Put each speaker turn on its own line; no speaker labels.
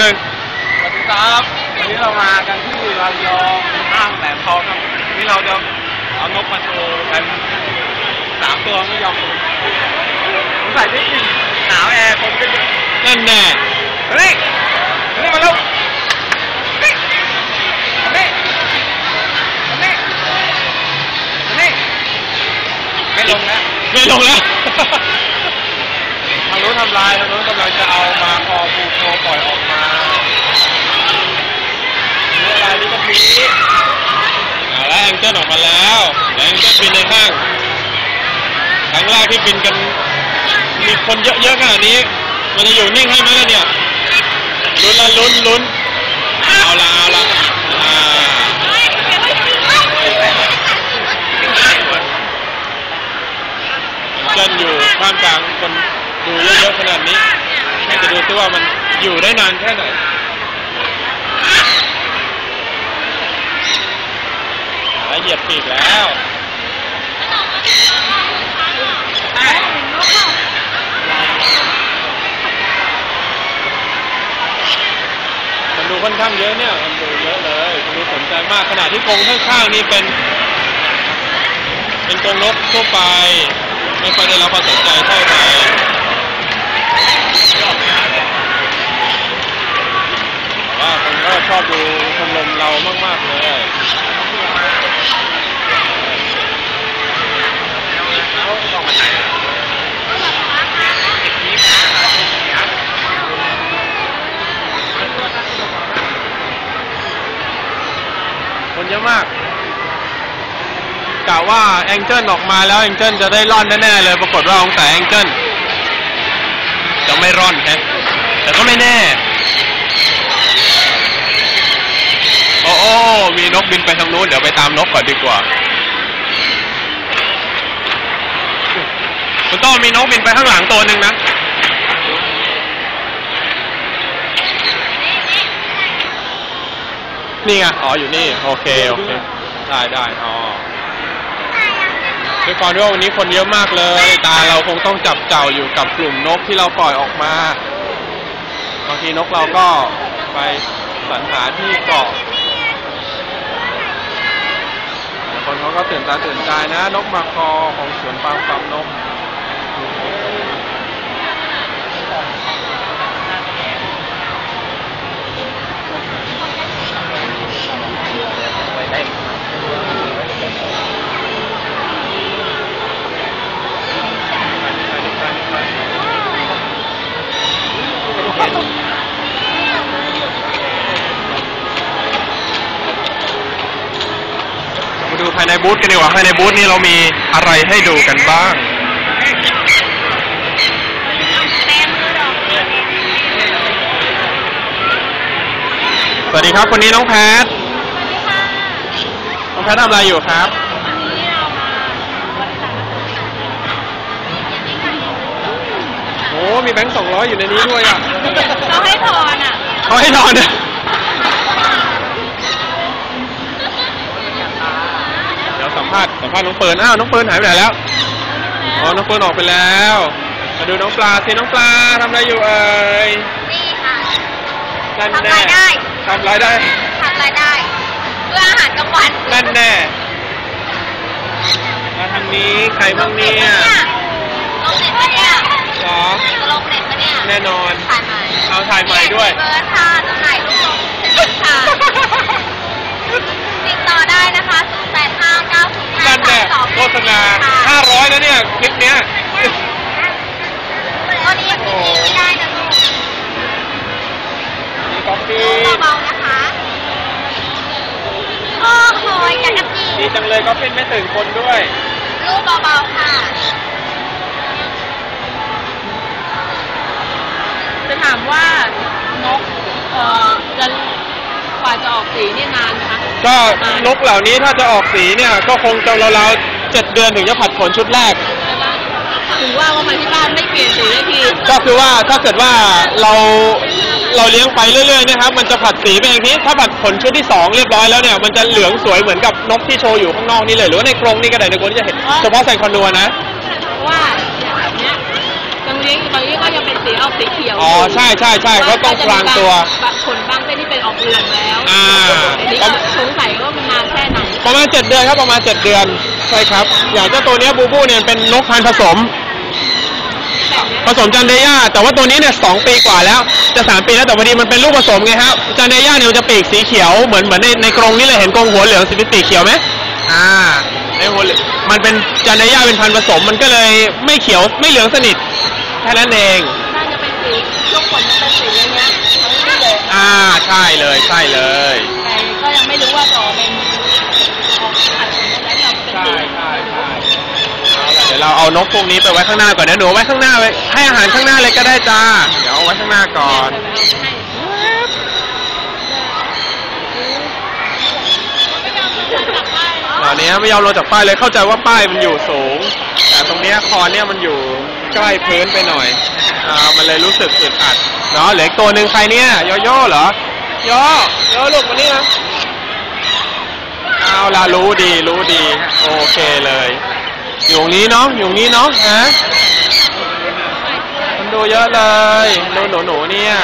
หนึ่ง
สวัสดีครับวันนี้เรามากันที่ระยองห้างแหลมทองครับวันนี้เราจะเอานกมาโชว์กันสามตัวไม่ยอมลงสงสัยที่หนาวแอร์คนก็เยอะ
นั่นแน่
เฮ้ยเฮ้ยมาแล้วนี่นี่นี่นี่ไม่ลงแล้ว
ไม่ลงแล้ว
ทางนู้นทำลายทางนู้นกำลังจะเอามาคอปูโคปล่อยออกมาเมื่อไรนี่ก็มี
เอาละแองเจิลออกมาแล้วเดี๋ยวแองเจิลบินในห้างครั้งแรกที่บินกัน มีคนเยอะๆขนาดนี้ มันจะอยู่นิ่งให้ไหมล่ะเนี่ยลุ้นละลุ้นลุ้นเอาละเอาละอ่าแองเจิลอยู่ท่ามกลางคนดูเยอะๆขนาดนี้ให้จะดูซิว่ามัน อยู่ได้นานแค่ไหนแล้วเหยียบปีกแล้วคนดูค่อนข้างเยอะเนี่ยคนดูเยอะเลยคนดูสนใจมากขณะที่กรงข้างๆนี่เป็น เป็นกรงนกทั่วไป ไม่ค่อยได้รับความสนใจเท่าไหร่แต่ ว่าคนก็ชอบดูชมรมเรามาก ๆ เลยคนเยอะมากกะว่าแองเจิลออกมาแล้วแองเจิลจะได้ร่อนแน่ ๆ เลย ปรากฏว่าองศาแองเจิลจะไม่ร่อนแฮะแต่ก็ไม่แน่ โอ้โอ้มี นกบินไปทางนู้นเดี๋ยวไปตามนกก่อนดีกว่าคุณโต้มีนกบินไปข้างหลังตัวหนึ่งนะนี่ไงอ๋ออยู่นี่ โอเค โอเค ได้ได้อ๋อด้วยความที่ว่าวันนี้คนเยอะมากเลย ตาเราคงต้องจับเจ้าอยู่กับกลุ่มนกที่เราปล่อยออกมา บางทีนกเราก็ไปสรรหาที่เกาะแต่คน เขาก็ตื่นตาตื่นใจนะ นกมาคอของสวนปาล์มฟาร์มนก
ไปได้
มาายในบูธกันดีกว่าภายในบูธนี่เรามีอะไรให้ดูกันบ้าง สวัสดีครับคนนี้น้องแพทน้องแพททำอะไรอยู่ครับ โอ้มีแบงค์สองร้อยอยู่ในนี้ด้วยอะ
เขาให้ทอนอะ
เขาให้นอนเนี่ยเดี๋ยว สัมภาษณ์สัมภาษณ์น้องเปิร์นอ้าวน้องเปิร์นหายไปไหนแล้วอ๋อน้องเปิร์นออกไปแล้วมาดูน้องปลาสิน้องปลาทำอะไรอยู่เอ่ย
นี่ค่ะ
นั่น
ทำ
แน่
รายได้
ทำรายได้
ทำรายได้ เพื่ออาหารกลางวัน
นั่นแน่มาทางนี้ใครบ้างเนี่ย
ลงเน็ตปะเนี่ย
เหรอ
ลงเน็ตปะเนี่ย
แน่นอน
ถ่ายใหม่
เอาถ่ายใหม่ด้วย
เบอร์ค่ะจำหน่ายลูกลงสิบค่ะติดต่อได้นะคะ 0 8 5 9 0
นั่นแน่
5 2
โฆษณา 500นะเนี่ยคลิปเนี้ย
ตอนนี้ยังกินเองไม่ได้นะลูก
มีกาแฟ
ลูกเบาๆนะคะ โอ้โหจักรจี
ดีจังเลยก็เป็นไม่ตื่นคนด้วย
ลูกเบาๆค่ะ
จะถามว่านกเอ่อจะกว่าจะออกสีนี่นานนะคะ
ก็นกเหล่านี้ถ้าจะออกสีเนี่ยก็คงจะราวๆเจ็ดเดือนถึงจะผัดขนชุดแรก
ถึงว่าว่ามาที่บ้านไม่เปลี่ยนสีเลยที
ก็คือว่าถ้าเกิดว่าเราเราเลี้ยงไปเรื่อยๆเนะครับมันจะผัดสีไปเองทีถ้าผัดขนชุดที่สองเรียบร้อยแล้วเนี่ยมันจะเหลืองสวยเหมือนกับนกที่โชว์อยู่ข้างนอกนี่เลยหรือว่าในกรงนี่ก็ได้ในกรงนี่จะเห็นเฉพาะใส่คอนนัวนะ
เพราะว่าอย่างแบบเนี้ยกลางเลี้ยงบางทีก็ยังเป็นสีออกสีเขียว
อ๋อใช่ใช่ใช่เขาต้องพรางตัว
ขนบางเส้นที่เป็นออกเหลืองแล้ว
อ่า
อันนี้ก็สงสัยว่ามันนานแค่ไหน
ประมาณเจ็ดเดือนครับประมาณเจ็ดเดือนใช่ครับ อย่างเจ้าตัวเนี้ยบูบูเนี่ยเป็นนกพันธุ์ผสม ผสมจันเดย่าแต่ว่าตัวนี้เนี่ยสองปีกว่าแล้ว จะสามปีแล้วแต่พอดีมันเป็นลูกผสมไงครับจันเดย่าเนี่ยมันจะปีกสีเขียวเหมือนเหมือนในในกรงนี่เลยเห็นกรงหัวเหลืองสีปีกเขียวไหมอ่าในหัวเหลืองมันเป็นจันเดย่าเป็นพันธุ์ผสมมันก็เลยไม่เขียวไม่เหลืองสนิทแค่นั้นเอง
น่าจะเป็นสีลูกขนมันเป็นสีอย่างเงี้ยทั้งนี้เลย
อ่าใช่เลยใช่เลย
แต่ก็ยังไม่รู้ว่าจะออกเป็นออกผัดขนแล้วจะเป็นสี
ใช่ใช่เอาล่ะเดี๋ยวเราเอานกพวกนี้ไปไว้ข้างหน้าก่อนนะหนูเอาไว้ข้างหน้าไว้ให้อาหารข้างหน้าเลยก็ได้จ้า เดี๋ยวเอาไว้ข้างหน้าก่อนตอนนี้ไม่ยอมลงจากป้ายเลยเข้าใจว่าป้ายมันอยู่สูง แต่ตรงเนี้ยคอเนี่ยมันอยู่ ใกล้พื้นไปหน่อยอ่ามันเลยรู้สึกอึดอัดเนาะเหลืออีกตัวหนึ่งใครเนี่ยโยโย่เหรอโยโยลูกมานี่นะเอาละรู้ดีรู้ดี โอเคเลย อยู่ตรงนี้เนาะอยู่ตรงนี้เนาะฮะมันดูเยอะเลยดูหนูหนูๆเนี่ย